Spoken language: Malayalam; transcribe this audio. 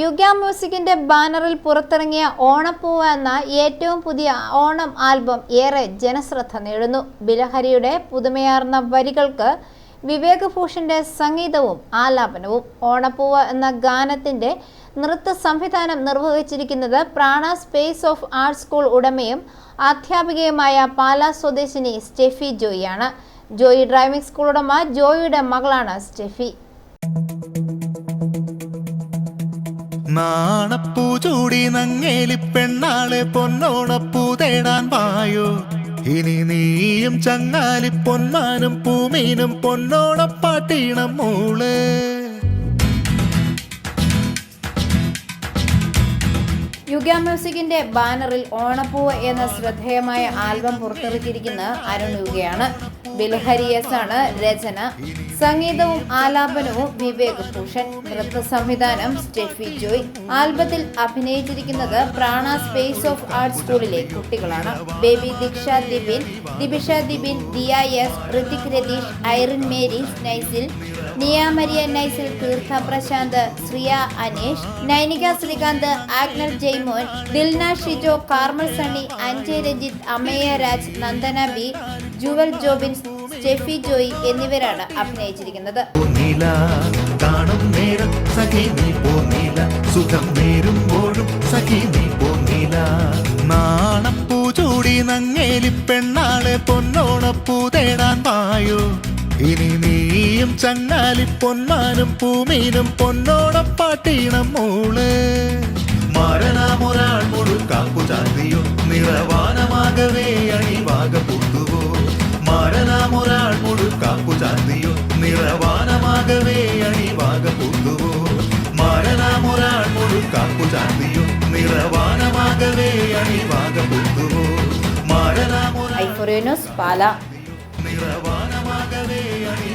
യുഗ മ്യൂസിക്കിന്റെ ബാനറിൽ പുറത്തിറങ്ങിയ ഓണപ്പൂവ എന്ന ഏറ്റവും പുതിയ ഓണം ആൽബം ഏറെ ജനശ്രദ്ധ നേടുന്നു. ബിലഹരിയുടെ പുതുമയാർന്ന വരികൾക്ക് വിവേക് ഭൂഷന്റെ സംഗീതവും ആലാപനവും. ഓണപ്പൂവ് എന്ന ഗാനത്തിന്റെ നൃത്ത സംവിധാനം നിർവഹിച്ചിരിക്കുന്നത് Prana space of arts school ഉടമയും അധ്യാപികയുമായ പാലാ സ്വദേശിനി സ്റ്റെഫി ജോയിയാണ്. ജോയി ഡ്രൈവിംഗ് സ്കൂൾ ഉടമ ജോയിയുടെ മകളാണ് സ്റ്റെഫി. നാണപ്പൂ ചൂടി നങ്ങേലി പെണ്ണാളെ പൊന്നോണപ്പൂ തേടാൻ വായോ ഇനി നീയും ചങ്ങാലി പൊന്മാനും പൂമീനും പൊന്നോണപ്പാട്ടീണം മൂൾ. യുഗ മ്യൂസിക്കിന്റെ ബാനറിൽ ഓണപ്പൂവ് എന്ന ശ്രദ്ധേയമായ ആൽബം പുറത്തിറക്കിയിരിക്കുന്ന അരുൺ യുഗയാണ് ബിൽഹരി എസ് ആണ് രചന. സംഗീതവും ആലാപനവും വിവേക് ഭൂഷൺ. നൃത്ത സംവിധാനം Steffi Joy. ആൽബത്തിൽ അഭിനയിച്ചിരിക്കുന്നത് Prana space of art സ്കൂളിലെ കുട്ടികളാണ്. Baby Deeksha Dibin. Dibisha Dibin Diya S Hrithik Ratheesh Irene Mary Naisil. Niyamariya Naisil Theertha Prasanth Shriya Anesh. Nainika Srikanth Agnal Jaimon Dilna Shijo Carmel Sunny Anjay Ranjith Ammayya Raj Nandana B Jewel Jobin Steffi Joy എന്നിവരാണ് അഭിനയിച്ചിരിക്കുന്നത്. കാണും നേരം സഖി നീ പോന്നില സുഖം നേരുമ്പോഴും സഖി നീ ചൂടി നങ്ങേലി പെണ്ണാളെ പൊന്നോണപ്പൂ തേടാൻ പായോ. ഇനി നീയും ചങ്ങാലി പൊന്നാനും പൂമീനും പൊന്നോണപ്പാട്ടീണം മൂൾ. മരണമൊരാൾ മുഴുക്കാപ്പു ചാന്തിയോ നിറവാനമാകവേ അണിവാക പൂത്തുവോ മരണമൊരാൾ മുഴുക്കാപ്പു ചാന്തിയോ നിറവാനമാകവേ അണിവാക പൂത്തുവോ മരണമൊരാൾ മുഴുക്കാപ്പു ചാന്തിയോ നിറവാനമാകവേ അണിവാക പൂത്തുവോ മരണമൊരാൾ പാല. നിറവാനമാകവേ അണി